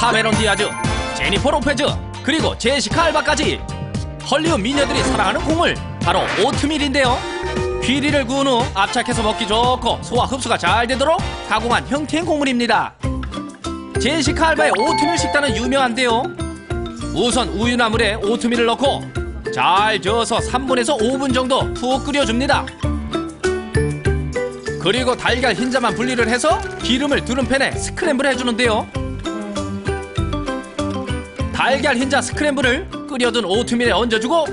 카메론 디아즈, 제니퍼 로페즈, 그리고 제시카 알바까지 헐리우드 미녀들이 사랑하는 곡물 바로 오트밀인데요. 귀리를 구운 후 압착해서 먹기 좋고 소화 흡수가 잘 되도록 가공한 형태의 곡물입니다. 제시카 알바의 오트밀 식단은 유명한데요. 우선 우유나물에 오트밀을 넣고 잘 저어서 3분에서 5분 정도 푹 끓여줍니다. 그리고 달걀 흰자만 분리를 해서 기름을 두른 팬에 스크램블 해주는데요. 달걀 흰자 스크램블을 끓여둔 오트밀에 얹어주고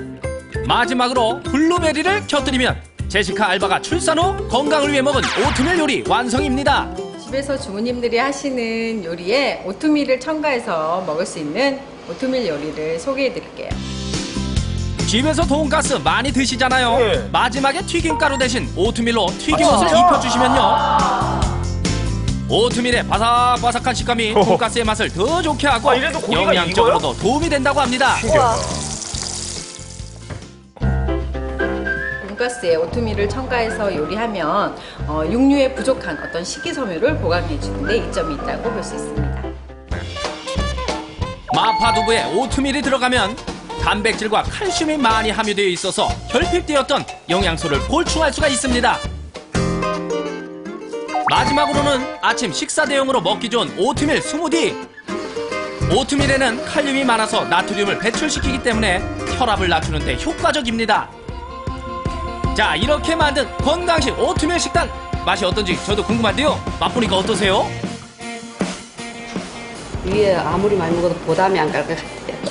마지막으로 블루베리를 곁들이면 제시카 알바가 출산 후 건강을 위해 먹은 오트밀 요리 완성입니다. 집에서 주부님들이 하시는 요리에 오트밀을 첨가해서 먹을 수 있는 오트밀 요리를 소개해 드릴게요. 집에서 돈가스 많이 드시잖아요. 네. 마지막에 튀김가루 대신 오트밀로 튀김옷을 아? 입혀주시면요. 오트밀의 바삭바삭한 식감이 어허. 돈가스의 맛을 더 좋게 하고 아, 이래도 고기가 영양적으로도 도움이 된다고 합니다. 돈가스에 오트밀을 첨가해서 요리하면 어, 육류에 부족한 어떤 식이섬유를 보강해 주는데 이점이 있다고 볼 수 있습니다. 마파두부에 오트밀이 들어가면 단백질과 칼슘이 많이 함유되어 있어서 결핍되었던 영양소를 보충할 수가 있습니다. 마지막으로는 아침 식사 대용으로 먹기 좋은 오트밀 스무디. 오트밀에는 칼륨이 많아서 나트륨을 배출시키기 때문에 혈압을 낮추는 데 효과적입니다. 자, 이렇게 만든 건강식 오트밀 식단 맛이 어떤지 저도 궁금한데요. 맛보니까 어떠세요? 위에 아무리 많이 먹어도 부담이 안 갈 것 같아요.